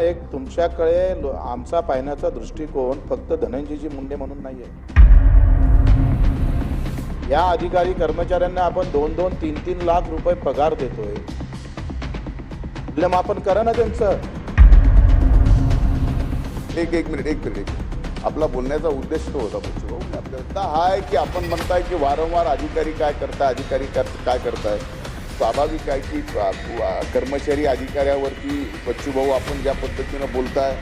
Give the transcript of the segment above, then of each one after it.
एक तुमच्याकडे आमचा पाहण्याचा दृष्टिकोन फक्त धनंजयजी मुंडे म्हणून नाहीये. या अधिकारी कर्मचाऱ्यांना आपण दोन दोन तीन तीन लाख रुपये पगार देतोय. मूल्यमापन करा ना त्यांचं. एक एक मिनिट एक मिनिट एक आपला बोलण्याचा उद्देश तो होता पुढचा हा आहे की आपण म्हणताय की वारंवार अधिकारी काय करताय अधिकारी काय करताय? स्वाभाविक आहे की कर्मचारी अधिकाऱ्यावरती बच्चूभाऊ आपण ज्या पद्धतीनं बोलताय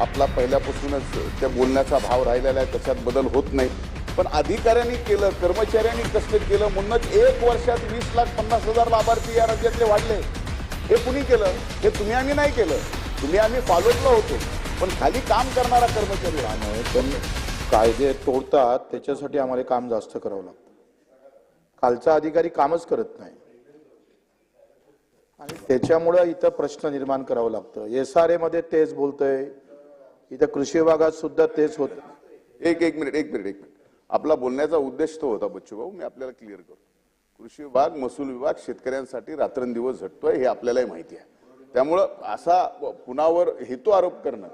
आपला पहिल्यापासूनच त्या बोलण्याचा भाव राहिलेला आहे त्याच्यात बदल होत नाही. पण अधिकाऱ्यांनी केलं कर्मचाऱ्यांनी कसं केलं म्हणूनच एक वर्षात वीस लाख पन्नास हजार लाभार्थी या राज्यातले वाढले. हे कुणी केलं? हे तुम्ही आम्ही नाही केलं. तुम्ही आम्ही फॉलोअपला होतो. पण खाली काम करणारा कर्मचारी राहणं पण कायदे तोडतात त्याच्यासाठी आम्हाला काम जास्त करावं लागतं. कालचा अधिकारी कामच करत नाही. आणि त्याच्यामुळं इथं प्रश्न निर्माण करावं लागतं. एस आरमध्ये तेच बोलतंय. इथं कृषी विभागात सुद्धा तेच होत. एक एक मिनिट एक मिनिट एक मिनिट. आपला बोलण्याचा उद्देश तो होता बच्चू भाऊ. मी आपल्याला क्लिअर करतो. कृषी विभाग महसूल विभाग शेतकऱ्यांसाठी रात्रंदिवस झटतोय हे आपल्यालाही माहिती आहे. त्यामुळं असा पुनावर हेतू आरोप करणं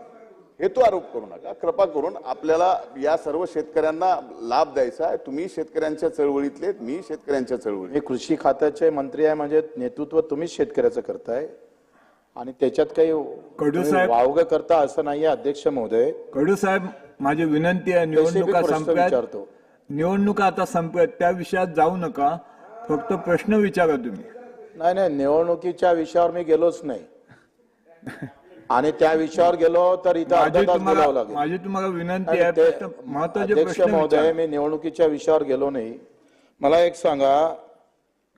हेतू आरोप करू नका. कृपा करून आपल्याला या सर्व शेतकऱ्यांना लाभ द्यायचा आहे. तुम्ही शेतकऱ्यांच्या चळवळीतले मी शेतकऱ्यांच्या चळवळीत मी कृषी खात्याचे मंत्री आहे म्हणजे नेतृत्व तुम्हीच शेतकऱ्याचं करताय. आणि त्याच्यात काही कडू साहेब- वावग करता असं नाहीये अध्यक्ष महोदय. कडू साहेब माझी विनंती आहे निवडणुका संपल्यात विचारतो. निवडणुका आता संपल्यात त्या विषयात जाऊ नका. फक्त प्रश्न विचारा तुम्ही. नाही नाही निवडणुकीच्या विषयावर मी गेलोच नाही. आणि त्या विषयावर गेलो तर इथं अर्धा माझी तास तुम्हाला बोलावं लागेल. माझी तुम्हाला विनंती आणि आहे ते- प्रश्न महत्त्वाचे अध्यक्ष प्रश्न महोदय विचारा. मी निवडणुकीच्या विषयावर गेलो नाही. मला एक सांगा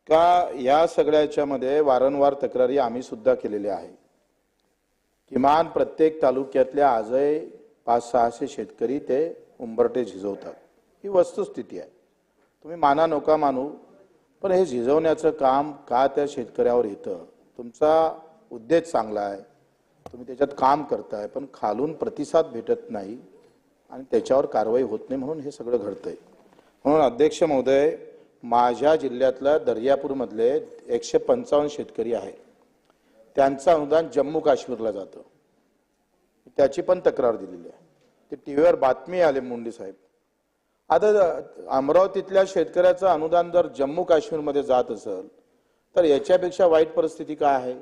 का या सगळ्याच्या मध्ये वारंवार तक्रारी आम्ही सुद्धा केलेल्या आहे? किमान प्रत्येक तालुक्यातल्या आजही पाच सहाशे शेतकरी ते उंबरटे झिजवतात. ही वस्तुस्थिती आहे. तुम्ही माना नका मानू पण हे झिजवण्याचं काम का त्या शेतकऱ्यावर येतं? तुमचा उद्देश चांगला आहे. तुम्ही त्याच्यात काम करताय पण खालून प्रतिसाद भेटत नाही आणि त्याच्यावर कारवाई होत नाही म्हणून हे सगळं घडतंय. म्हणून अध्यक्ष महोदय माझ्या जिल्ह्यातल्या दर्यापूरमधले एकशे पंचावन्न शेतकरी आहेत त्यांचं अनुदान जम्मू काश्मीरला जातं. त्याची पण तक्रार दिलेली आहे. ते टी व्हीवर बातमी आले मुंडे साहेब. आता अमरावतीतल्या शेतकऱ्याचं अनुदान जर जम्मू काश्मीरमध्ये जात असेल तर याच्यापेक्षा वाईट परिस्थिती काय आहे?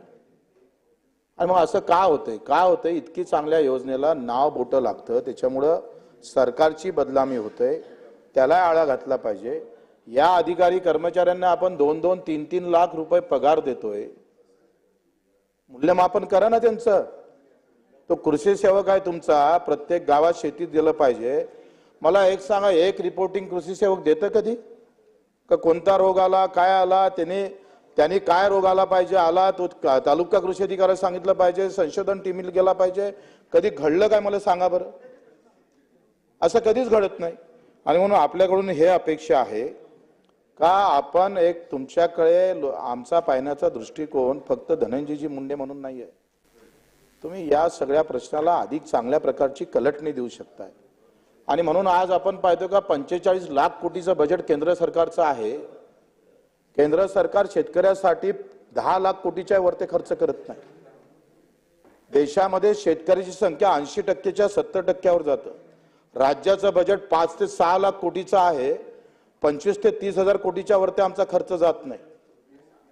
आणि मग असं का होतंय? का होतंय? इतकी चांगल्या योजनेला नाव बोटं लागतं. त्याच्यामुळं सरकारची बदनामी होते. त्याला आळा घातला पाहिजे. या अधिकारी कर्मचाऱ्यांना आपण दोन दोन तीन तीन लाख रुपये पगार देतोय. मूल्यमापन करा ना त्यांचं. तो कृषी सेवक आहे तुमचा. प्रत्येक गावात शेतीत दिलं पाहिजे. मला एक सांगा एक रिपोर्टिंग कृषी सेवक देतं कधी? का कोणता रोग आला काय आला? त्याने त्यांनी काय रोग आला पाहिजे आला तो का- तालुका कृषी अधिकाऱ्याला सांगितलं पाहिजे संशोधन टीमीला गेला पाहिजे. कधी घडलं काय मला सांगा बरं. असं कधीच घडत नाही. आणि म्हणून आपल्याकडून हे अपेक्षा आहे का आपण एक तुमच्याकडे लो- आमचा पाहण्याचा दृष्टिकोन फक्त धनंजयजी मुंडे म्हणून नाही आहे तुम्ही या सगळ्या प्रश्नाला अधिक चांगल्या प्रकारची कलटणी देऊ शकताय. आणि म्हणून आज आपण पाहतो का पंचेचाळीस लाख कोटीचं बजेट केंद्र सरकारचं आहे. केंद्र सरकार शेतकऱ्यासाठी दहा लाख कोटीच्या वरती खर्च करत नाही. देशामध्ये शेतकऱ्याची संख्या ऐंशी टक्केच्या सत्तर टक्क्यावर जातं. राज्याचं बजेट पाच ते सहा लाख कोटीचं आहे. पंचवीस ते तीस हजार कोटीच्या वरती आमचा खर्च जात नाही.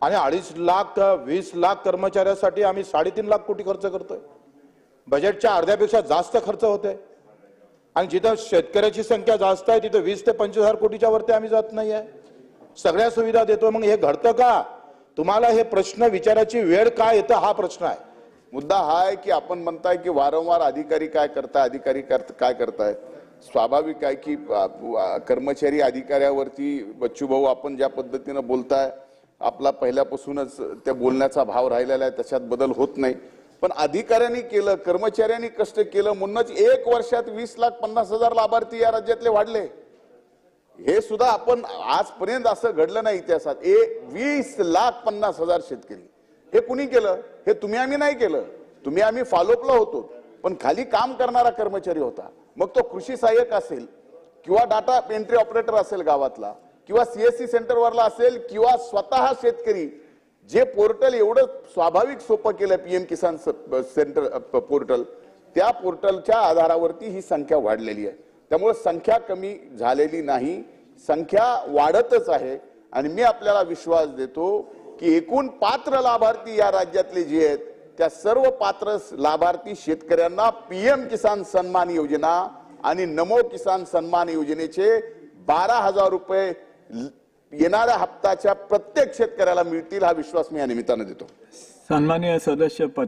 आणि अडीच लाख वीस लाख कर्मचाऱ्यासाठी आम्ही साडेतीन लाख कोटी खर्च करतोय. बजेटच्या अर्ध्यापेक्षा जास्त खर्च होते आणि जिथं शेतकऱ्याची संख्या जास्त आहे तिथं वीस ते पंचवीस हजार कोटीच्या वरती आम्ही जात नाही आहे सगळ्या सुविधा देतो मग हे घडतं का? तुम्हाला हे प्रश्न विचारायची वेळ काय येतं? हा प्रश्न आहे. मुद्दा हा आहे की आपण म्हणताय की वारंवार अधिकारी काय करताय अधिकारी करत- काय करताय स्वाभाविक आहे की कर्मचारी अधिकाऱ्यावरती बच्चूभाऊ आपण ज्या पद्धतीनं बोलताय आपला पहिल्यापासूनच त्या बोलण्याचा भाव राहिलेला आहे त्याच्यात बदल होत नाही. पण अधिकाऱ्यांनी केलं कर्मचाऱ्यांनी कष्ट केलं म्हणूनच एक वर्षात वीस लाख पन्नास हजार लाभार्थी या राज्यातले वाढले. हे सुद्धा आपण आजपर्यंत असं घडलं नाही इतिहासात. ए वीस लाख पन्नास हजार शेतकरी. हे कुणी केलं? हे तुम्ही आम्ही नाही केलं. तुम्ही आम्ही फॉलोअपला होतो. पण खाली काम करणारा कर्मचारी होता. मग तो कृषी सहाय्यक असेल किंवा डाटा एंट्री ऑपरेटर असेल गावातला किंवा सीएससी सेंटरवरला असेल किंवा स्वतः शेतकरी जे पोर्टल एवढं स्वाभाविक सोपं केलं पीएम किसान स- सेंटर पोर्टल त्या पोर्टलच्या आधारावरती ही संख्या वाढलेली आहे. त्यामुळे संख्या कमी झालेली नाही संख्या वाढतच आहे. आणि मी आपल्याला विश्वास देतो की एकूण पात्र लाभार्थी या राज्यातले जे आहेत त्या सर्व पात्र लाभार्थी शेतकऱ्यांना पीएम किसान सन्मान योजना आणि नमो किसान सन्मान योजनेचे बारा हजार रुपये येणाऱ्या हप्ताच्या प्रत्येक शेतकऱ्याला मिळतील हा विश्वास मी या निमित्तानं देतो. सन्मान्य सदस्य पत